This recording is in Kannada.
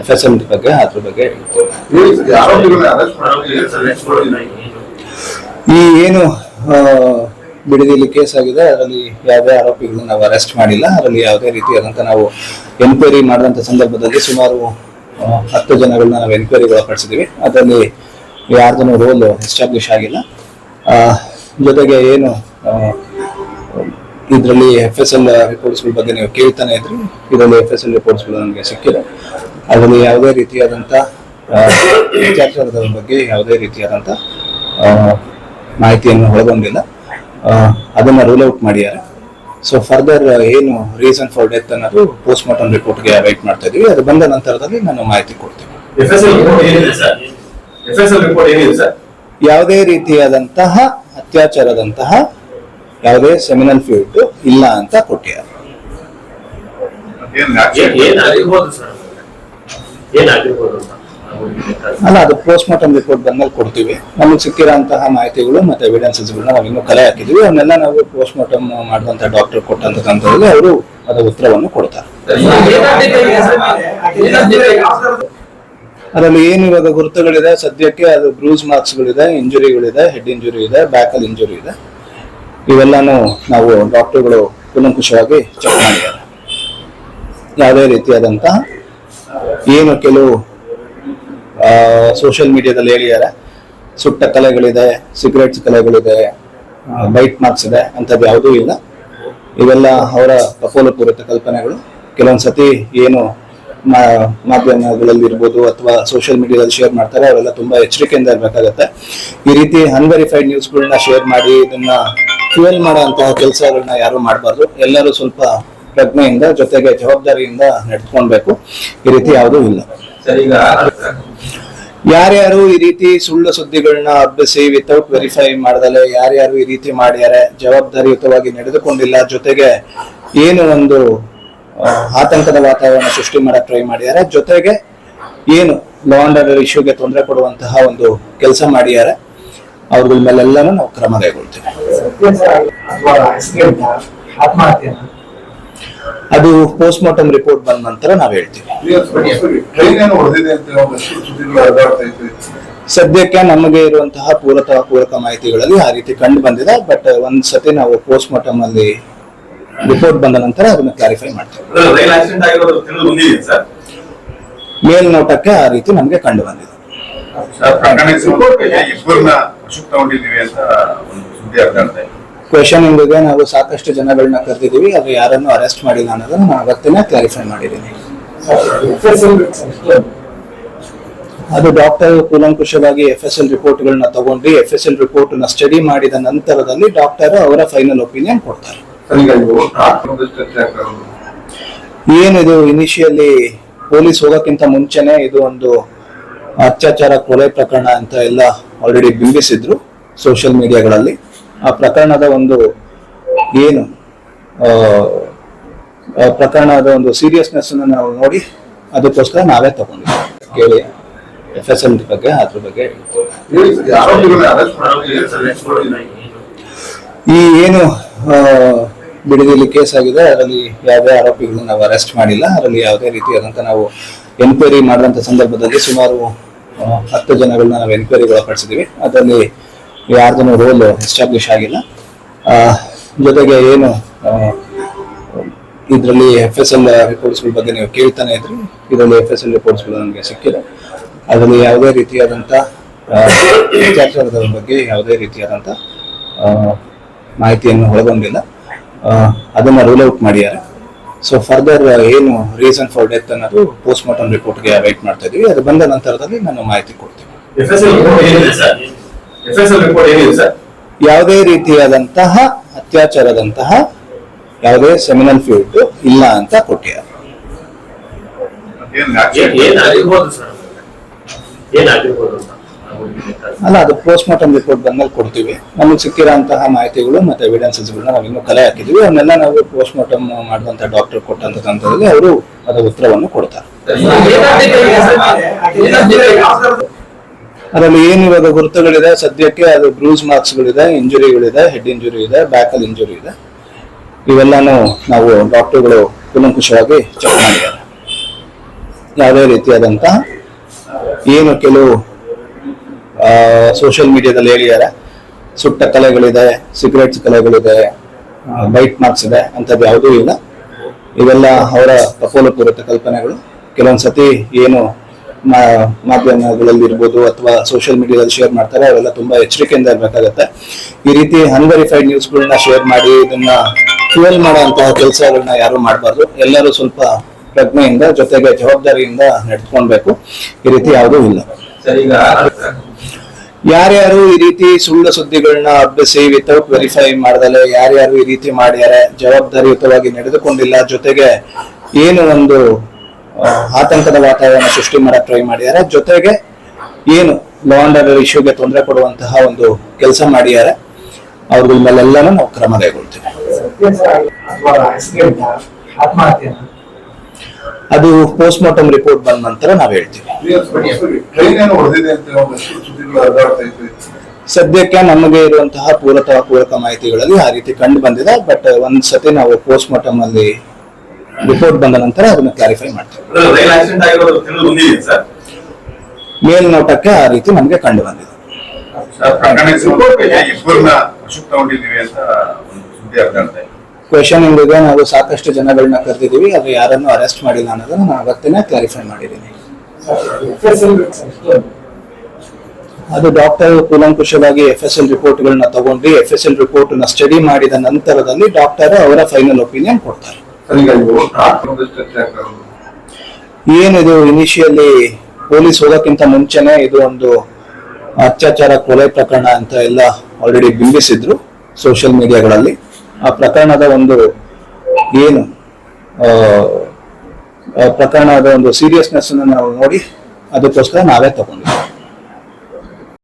ಎಫ್ ಎಸ್ ಎಲ್ ಬಗ್ಗೆ, ಅದ್ರ ಬಗ್ಗೆ. ಈ ಏನು ಬಿಡದಿಯಲ್ಲಿ ಕೇಸ್ ಆಗಿದೆ, ಅದರಲ್ಲಿ ಯಾವುದೇ ಆರೋಪಿಗಳನ್ನ ನಾವು ಅರೆಸ್ಟ್ ಮಾಡಿಲ್ಲ. ಅದರಲ್ಲಿ ಯಾವುದೇ ರೀತಿಯಾದಂಥ ನಾವು ಎನ್ಕ್ವೈರಿ ಮಾಡಿದಂಥ ಸಂದರ್ಭದಲ್ಲಿ ಸುಮಾರು ಹತ್ತು ಜನಗಳನ್ನ ನಾವು ಎನ್ಕ್ವೈರಿಗೆ ಒಳಪಡಿಸಿದ್ದೀವಿ. ಅದರಲ್ಲಿ ಯಾರ್ದೂ ರೋಲ್ ಎಸ್ಟಾಬ್ಲಿಷ್ ಆಗಿಲ್ಲ. ಜೊತೆಗೆ ಏನು ಇದರಲ್ಲಿ ಎಫ್ ಎಸ್ ಎಲ್ ರಿಪೋರ್ಟ್ಸ್ಗಳ ಬಗ್ಗೆ ನೀವು ಕೇಳ್ತಾನೆ ಇದ್ರಿ. ಇದರಲ್ಲಿ ಎಫ್ ಎಸ್ ಎಲ್ ರಿಪೋರ್ಟ್ಸ್ಗಳು ನನಗೆ ಸಿಕ್ಕಿದೆ ಅದರಲ್ಲಿ ಯಾವುದೇ ರೀತಿಯಾದಂಥ ಆ, ಅತ್ಯಾಚಾರದ ಬಗ್ಗೆ ಯಾವುದೇ ರೀತಿಯಾದಂಥ ಮಾಹಿತಿಯನ್ನು ಒಳಗೊಂಡಿಲ್ಲ. ಅದನ್ನು ರೂಲ್ ಔಟ್ ಮಾಡಿದ್ದಾರೆ. ಸೊ ಫರ್ದರ್ ಏನು ರೀಸನ್ ಫಾರ್ ಡೆತ್ ಅನ್ನೋದು ಪೋಸ್ಟ್ ಮಾರ್ಟಮ್ ರಿಪೋರ್ಟ್ಗೆ ವೆಯ್ಟ್ ಮಾಡ್ತಾ ಇದೀವಿ. ಅದು ಬಂದ ನಂತರದಲ್ಲಿ ನಾನು ಮಾಹಿತಿ ಕೊಡ್ತೀನಿ. ಯಾವುದೇ ರೀತಿಯಾದಂತಹ ಅತ್ಯಾಚಾರದಂತಹ ಯಾವುದೇ ಸೆಮಿನಲ್ ಫ್ಲೂಯಿಡ್ ಇಲ್ಲ ಅಂತ ಕೊಟ್ಟಿದ್ದಾರೆ. ಏನ್ ಏನಾಗಿರ್ಬೋದು ಅಂತ ಅಲ್ಲ, ಅದು ಪೋಸ್ಟ್ ಮಾರ್ಟಮ್ ರಿಪೋರ್ಟ್ ಬಂದ್ಮೇಲೆ ಕೊಡ್ತೀವಿ. ನಮಗೆ ಸಿಕ್ಕಿರೋಂತಹ ಮಾಹಿತಿಗಳು ಮತ್ತೆ ಎವಿಡೆನ್ಸಸ್ಗಳನ್ನ ನಾವು ಇನ್ನೂ ಕಲೆ ಹಾಕಿದೀವಿ. ಅವನ್ನೆಲ್ಲ ನಾವು ಪೋಸ್ಟ್ ಮಾರ್ಟಮ್ ಮಾಡುವಂತಹ ಡಾಕ್ಟರ್ ಕೊಟ್ಟಂತ ಅವರು ಅದರ ಉತ್ತರವನ್ನು ಕೊಡ್ತಾರೆ. ಅದರಲ್ಲಿ ಏನು ಇವಾಗ ಗುರುತುಗಳಿದೆ? ಸದ್ಯಕ್ಕೆ ಅದು ಬ್ರೂಸ್ ಮಾರ್ಕ್ಸ್ಗಳಿದೆ ಇಂಜುರಿಗಳಿದೆ ಹೆಡ್ ಇಂಜುರಿ ಇದೆ ಬ್ಯಾಕಲ್ ಇಂಜುರಿ ಇದೆ ಇವೆಲ್ಲಾನು ನಾವು ಡಾಕ್ಟರ್ಗಳು ಕೂಲಂಕುಷವಾಗಿ ಚೆಕ್ ಮಾಡಿದ್ದಾರೆ. ಯಾವುದೇ ರೀತಿಯಾದಂತಹ ಏನು ಕೆಲವು ಸೋಷಿಯಲ್ ಮೀಡಿಯಾದಲ್ಲಿ ಹೇಳಿದ್ದಾರೆ. ಸುಟ್ಟ ಕಲೆಗಳಿದೆ ಸಿಗರೇಟ್ಸ್ ಕಲೆಗಳಿದೆ ಬೈಟ್ ಮಾರ್ಕ್ಸ್ ಇದೆ ಅಂಥದ್ದು ಯಾವುದೂ ಇಲ್ಲ. ಇವೆಲ್ಲ ಅವರ ಕಪೋಲಪೂರಿತ ಕಲ್ಪನೆಗಳು. ಕೆಲವೊಂದು ಸತಿ ಏನು ಮಾಧ್ಯಮಗಳಲ್ಲಿ ಇರ್ಬೋದು ಅಥವಾ ಸೋಷಿಯಲ್ ಮೀಡಿಯಾದಲ್ಲಿ ಶೇರ್ ಮಾಡ್ತಾರೆ ಅವೆಲ್ಲ ತುಂಬಾ ಎಚ್ಚರಿಕೆಯಿಂದ ಇರಬೇಕಾಗತ್ತೆ. ಈ ರೀತಿ ಅನ್ವೆರಿಫೈಡ್ ನ್ಯೂಸ್ಗಳನ್ನ ಶೇರ್ ಮಾಡಿ, ಇದನ್ನ ಫ್ಯೂಯಲ್ ಅಂತಹ ಕೆಲಸಗಳನ್ನ ಯಾರು ಮಾಡಬಾರ್ದು. ಎಲ್ಲರೂ ಸ್ವಲ್ಪ ಪ್ರಜ್ಞೆಯಿಂದ ಜೊತೆಗೆ ಜವಾಬ್ದಾರಿಯಿಂದ ನಡೆದುಕೊಳ್ಬೇಕು. ಈ ರೀತಿ ಯಾವುದೂ ಇಲ್ಲ. ಯಾರ್ಯಾರು ಈ ರೀತಿ ಸುಳ್ಳು ಸುದ್ದಿಗಳನ್ನ ಹಬ್ಬಿಸಿ ವಿತೌಟ್ ವೆರಿಫೈ ಮಾಡ್ದಲೆ, ಯಾರ್ಯಾರು ಈ ರೀತಿ ಮಾಡ್ಯಾರೆ, ಜವಾಬ್ದಾರಿಯುತವಾಗಿ ನಡೆದುಕೊಂಡಿಲ್ಲ, ಜೊತೆಗೆ ಏನು ಒಂದು ಆತಂಕದ ವಾತಾವರಣ ಸೃಷ್ಟಿ ಮಾಡಕ್ ಟ್ರೈ ಮಾಡಿದ್ದಾರೆ ಜೊತೆಗೆ ಏನು ಲಾ ಆರ್ಡರ್ ಇಶ್ಯೂಗೆ ತೊಂದರೆ ಕೊಡುವಂತಹ ಒಂದು ಕೆಲಸ ಮಾಡಿದ್ದಾರೆ ಅವ್ರಗಳ ಮೇಲೆಲ್ಲಾನು ನಾವು ಕ್ರಮ ಕೈಗೊಳ್ತೀವಿ. ಅದು ಪೋಸ್ಟ್ ಮಾರ್ಟಮ್ ರಿಪೋರ್ಟ್ ಬಂದ ನಂತರ ನಾವು ಹೇಳ್ತೀವಿ. ಸದ್ಯಕ್ಕೆ ನಮಗೆ ಇರುವಂತಹ ಪೂರಕ ಪೂರಕ ಮಾಹಿತಿಗಳಲ್ಲಿ ಆ ರೀತಿ ಕಂಡು ಬಂದಿದೆ ಬಟ್ ಒಂದ್ ಸತಿ ನಾವು ಪೋಸ್ಟ್ ಮಾರ್ಟಮ್ ಅಲ್ಲಿ ರಿಪೋರ್ಟ್ ಬಂದ ನಂತರ ಅದನ್ನ ಕ್ಲಾರಿಫೈ ಮಾಡ್ತೀವಿ. ರೈಲ್ ಆಕ್ಸಿಡೆಂಟ್ ಆಗಿರೋದು ತಿಳಿದು ಬಂದಿದೆ ಸರ್? ಮೇಲ್ನೋಟಕ್ಕೆ ಆ ರೀತಿ ನಮಗೆ ಕಂಡು ಬಂದಿದೆ. ಅಂತ ಕ್ವೆಶನಿಂಗ್ಗೆ ನಾವು ಸಾಕಷ್ಟು ಜನಗಳನ್ನ ಕರೆದಿದ್ದೀವಿ ಅದು ಯಾರನ್ನು ಅರೆಸ್ಟ್ ಮಾಡಿಲ್ಲ ಅನ್ನೋದನ್ನ ನಾನು ಅವತ್ತೇ ಕ್ಲಾರಿಫೈ ಮಾಡಿದ್ದೀನಿ. ಅದು ಡಾಕ್ಟರ್ ಕೂಲಂಕುಷವಾಗಿ ಎಫ್ ಎಸ್ ಎಲ್ ರಿಪೋರ್ಟ್ಗಳನ್ನ ತಗೊಂಡು ಎಫ್ ಎಸ್ ಎಲ್ ರಿಪೋರ್ಟ್ನ ಸ್ಟಡಿ ಮಾಡಿದ ನಂತರದಲ್ಲಿ ಡಾಕ್ಟರ್ ಅವರ ಫೈನಲ್ ಒಪಿನಿಯನ್ ಕೊಡ್ತಾರೆ. ಏನಿದು ಇನಿಷಿಯಲಿ ಪೊಲೀಸ್ ಹೋಗೋಕ್ಕಿಂತ ಮುಂಚೆನೆ ಇದು ಒಂದು ಅತ್ಯಾಚಾರ ಕೊಲೆ ಪ್ರಕರಣ ಅಂತ ಎಲ್ಲ ಆಲ್ರೆಡಿ ಬಿಂಬಿಸಿದ್ರು ಸೋಷಿಯಲ್ ಮೀಡಿಯಾಗಳಲ್ಲಿ ಆ ಪ್ರಕರಣದ ಒಂದು ಏನು ಪ್ರಕರಣದ ಒಂದು ಸೀರಿಯಸ್ನೆಸ್ ನಾವು ನೋಡಿ ಅದಕ್ಕೋಸ್ಕರ ನಾವೇ ತಗೊಂಡಿದ್ದೀವಿ ಕೇಳಿ ಎಫ್ ಎಸ್ ಎಲ್ ಬಗ್ಗೆ, ಅದ್ರ ಬಗ್ಗೆ. ಈ ಏನು ಬಿಡದಿಯಲ್ಲಿ ಕೇಸ್ ಆಗಿದೆ, ಅದರಲ್ಲಿ ಯಾವುದೇ ಆರೋಪಿಗಳನ್ನ ನಾವು ಅರೆಸ್ಟ್ ಮಾಡಿಲ್ಲ, ಅದರಲ್ಲಿ ಯಾವುದೇ ರೀತಿಯಾದಂಥ ನಾವು ಎನ್ಕ್ವೈರಿ ಮಾಡಿದಂಥ ಸಂದರ್ಭದಲ್ಲಿ ಸುಮಾರು ಹತ್ತು ಜನಗಳನ್ನ ನಾವು ಎನ್ಕ್ವೈರಿಗಳ ಒಳಪಡಿಸಿದ್ದೀವಿ ಅದರಲ್ಲಿ ಯಾರ್ದು ರೋಲ್ ಎಸ್ಟಾಬ್ಲಿಷ್ ಆಗಿಲ್ಲ. ಜೊತೆಗೆ ಏನು ಇದರಲ್ಲಿ ಎಫ್ ಎಸ್ ಎಲ್ ರಿಪೋರ್ಟ್ಸ್ಗಳ ಬಗ್ಗೆ ನೀವು ಕೇಳ್ತಾನೆ ಇದ್ರಿ. ಇದರಲ್ಲಿ ಎಫ್ ಎಸ್ ಎಲ್ ರಿಪೋರ್ಟ್ಸ್ಗಳು ನನಗೆ ಸಿಕ್ಕಿದೆ. ಅದರಲ್ಲಿ ಯಾವುದೇ ರೀತಿಯಾದಂಥ ಅತ್ಯಾಚಾರದ ಬಗ್ಗೆ ಯಾವುದೇ ರೀತಿಯಾದಂಥ ಮಾಹಿತಿಯನ್ನು ಒಳಗೊಂಡಿಲ್ಲ. ಅದನ್ನು ರೂಲ್ ಔಟ್ ಮಾಡಿದ್ದಾರೆ. ಸೊ ಫರ್ದರ್ ಏನು ರೀಸನ್ ಫಾರ್ ಡೆತ್ ಅನ್ನೋದು ಪೋಸ್ಟ್ ಮಾರ್ಟಮ್ ರಿಪೋರ್ಟ್ಗೆ ವೆಯ್ಟ್ ಮಾಡ್ತಾ ಇದೀವಿ. ಅದು ಬಂದ ನಂತರದಲ್ಲಿ ನಾನು ಮಾಹಿತಿ ಕೊಡ್ತೀನಿ. ಯಾವುದೇ ರೀತಿಯಾದಂತಹ ಅತ್ಯಾಚಾರದಂತಹ ಯಾವುದೇ ಸೆಮಿನಲ್ ಫ್ಲೂಯಿಡ್ ಇಲ್ಲ ಅಂತ ಕೊಟ್ಟಿದ್ದಾರೆ ಅಲ್ಲ ಅದು ಪೋಸ್ಟ್ ಮಾರ್ಟಮ್ ರಿಪೋರ್ಟ್ ಬಂದ್ಮೇಲೆ ಕೊಡ್ತೀವಿ. ನಮಗೆ ಸಿಕ್ಕಿರೋಂತಹ ಮಾಹಿತಿಗಳು ಮತ್ತೆ ಎವಿಡೆನ್ಸಸ್ಗಳನ್ನ ನಾವು ಇನ್ನೂ ಕಲೆ ಹಾಕಿದ್ವಿ. ಅವನ್ನೆಲ್ಲ ನಾವು ಪೋಸ್ಟ್ ಮಾರ್ಟಮ್ ಮಾಡುವಂತಹ ಡಾಕ್ಟರ್ ಕೊಟ್ಟಂತ ಹಂತದಲ್ಲಿ ಅವರು ಅದರ ಉತ್ತರವನ್ನು ಕೊಡ್ತಾರೆ. ಅದರಲ್ಲಿ ಏನು ಇವಾಗ ಗುರುತುಗಳಿದೆ, ಸದ್ಯಕ್ಕೆ ಅದು ಬ್ರೂಸ್ ಮಾರ್ಕ್ಸ್ಗಳಿದೆ ಇಂಜುರಿಗಳಿದೆ ಹೆಡ್ ಇಂಜುರಿ ಇದೆ ಬ್ಯಾಕಲ್ ಇಂಜುರಿ ಇದೆ. ಇವೆಲ್ಲಾನು ನಾವು ಡಾಕ್ಟರ್ಗಳು ಕುಲಂಕುಷವಾಗಿ ಚೆಕ್ ಮಾಡಿದ್ದಾರೆ. ಯಾವುದೇ ರೀತಿಯಾದಂತಹ ಏನು ಕೆಲವು ಸೋಷಿಯಲ್ ಮೀಡಿಯಾದಲ್ಲಿ ಹೇಳಿದ್ದಾರೆ. ಸುಟ್ಟ ಕಲೆಗಳಿದೆ ಸಿಗರೇಟ್ಸ್ ಕಲೆಗಳಿದೆ ಬೈಟ್ ಮಾರ್ಕ್ಸ್ ಇದೆ ಅಂಥದ್ದು ಯಾವುದೂ ಇಲ್ಲ. ಇವೆಲ್ಲ ಅವರ ಕಪೋಲಪೂರಿತ ಕಲ್ಪನೆಗಳು. ಕೆಲವೊಂದು ಸತಿ ಏನು ಮಾಧ್ಯಮಗಳಲ್ಲಿ ಇರ್ಬೋದು ಅಥವಾ ಸೋಷಿಯಲ್ ಮೀಡಿಯಾದಲ್ಲಿ ಶೇರ್ ಮಾಡ್ತಾರೆ ಅವೆಲ್ಲ ತುಂಬಾ ಎಚ್ಚರಿಕೆಯಿಂದ ಇರಬೇಕಾಗತ್ತೆ. ಈ ರೀತಿ ಅನ್ವೆರಿಫೈಡ್ ನ್ಯೂಸ್ಗಳನ್ನ ಶೇರ್ ಮಾಡಿ, ಇದನ್ನ ಫ್ಯೂಯಲ್ ಮಾಡುವಂತಹ ಕೆಲಸಗಳನ್ನ ಯಾರು ಮಾಡಬಾರ್ದು. ಎಲ್ಲರೂ ಸ್ವಲ್ಪ ಪ್ರಜ್ಞೆಯಿಂದ, ಜೊತೆಗೆ ಜವಾಬ್ದಾರಿಯಿಂದ ನಡೆದುಕೊಳ್ಬೇಕು. ಈ ರೀತಿ ಯಾವುದೂ ಇಲ್ಲ. ಯಾರ್ಯಾರು ಈ ರೀತಿ ಸುಳ್ಳು ಸುದ್ದಿಗಳನ್ನ ಹಬ್ಬಿಸಿ ವಿತೌಟ್ ವೆರಿಫೈ ಮಾಡ್ದಲೆ, ಯಾರ್ಯಾರು ಈ ರೀತಿ ಮಾಡ್ಯಾರೆ, ಜವಾಬ್ದಾರಿಯುತವಾಗಿ ನಡೆದುಕೊಂಡಿಲ್ಲ, ಜೊತೆಗೆ ಏನು ಒಂದು ಆತಂಕದ ವಾತಾವರಣ ಸೃಷ್ಟಿ ಮಾಡಕ್ ಟ್ರೈ ಮಾಡಿದ್ದಾರೆ. ಜೊತೆಗೆ ಏನು ಲಾ ಅಂಡ್ ಆರ್ಡರ್ ಇಶ್ಯೂಗೆ ತೊಂದರೆ ಕೊಡುವಂತಹ ಒಂದು ಕೆಲಸ ಮಾಡಿದ್ದಾರೆ. ಅವ್ರ ಮೇಲೆಲ್ಲಾನು ನಾವು ಕ್ರಮ ಕೈಗೊಳ್ತೀವಿ. ಅದು ಪೋಸ್ಟ್ ಮಾರ್ಟಮ್ ರಿಪೋರ್ಟ್ ಬಂದ ನಂತರ ನಾವು ಹೇಳ್ತೀವಿ. ಸದ್ಯಕ್ಕೆ ನಮಗೆ ಇರುವಂತಹ ಪೂರಕ ಪೂರಕ ಮಾಹಿತಿಗಳಲ್ಲಿ ಆ ರೀತಿ ಕಂಡು ಬಂದಿದೆ. ಬಟ್ ಒಂದ್ಸತಿ ನಾವು ಪೋಸ್ಟ್ ಮಾರ್ಟಮ್ ಅಲ್ಲಿ ರಿಪೋರ್ಟ್ ಬಂದ ನಂತರ ಅದನ್ನ ಕ್ಲಾರಿಫೈ ಮಾಡ್ತೀವಿ ರೈಲ್ ಆಗಿರೋದು ತಿಳಿದು ಬಂದಿದೆ ಸರ್? ಮೇಲ್ನೋಟಕ್ಕೆ ಆ ರೀತಿ ನಮಗೆ ಕಂಡು ಬಂದಿದೆ. ಕ್ವೆಶನ್ ಇಂದಿಗೆ ನಾವು ಸಾಕಷ್ಟು ಜನಗಳನ್ನ ಕರೆದಿದ್ದೀವಿ ಅದು ಯಾರನ್ನು ಅರೆಸ್ಟ್ ಮಾಡಿಲ್ಲ ಅನ್ನೋದನ್ನ ನಾನು ಅವತ್ತೇ ಕ್ಲಾರಿಫೈ ಮಾಡಿದ್ದೀನಿ. ಅದು ಡಾಕ್ಟರ್ ಕೂಲಂಕುಷವಾಗಿ ಎಫ್ ಎಸ್ ಎಲ್ ರಿಪೋರ್ಟ್ಗಳನ್ನ ತಗೊಂಡು ಎಫ್ ಎಸ್ ಎಲ್ ರಿಪೋರ್ಟ್ನ ಸ್ಟಡಿ ಮಾಡಿದ ನಂತರದಲ್ಲಿ ಡಾಕ್ಟರ್ ಅವರ ಫೈನಲ್ ಒಪಿನಿಯನ್ ಕೊಡ್ತಾರೆ. ಏನಿದು ಇನಿಷಿಯಲಿ ಪೊಲೀಸ್ ಹೋಗೋಕ್ಕಿಂತ ಮುಂಚೆನೆ ಇದು ಒಂದು ಅತ್ಯಾಚಾರ ಕೊಲೆ ಪ್ರಕರಣ ಅಂತ ಎಲ್ಲ ಆಲ್ರೆಡಿ ಬಿಂಬಿಸಿದ್ರು ಸೋಷಿಯಲ್ ಮೀಡಿಯಾಗಳಲ್ಲಿ ಆ ಪ್ರಕರಣದ ಒಂದು ಏನು ಪ್ರಕರಣದ ಒಂದು ಸೀರಿಯಸ್ನೆಸ್ ನಾವು ನೋಡಿ ಅದಕ್ಕೋಸ್ಕರ ನಾವೇ ತಗೊಂಡಿದ್ವಿ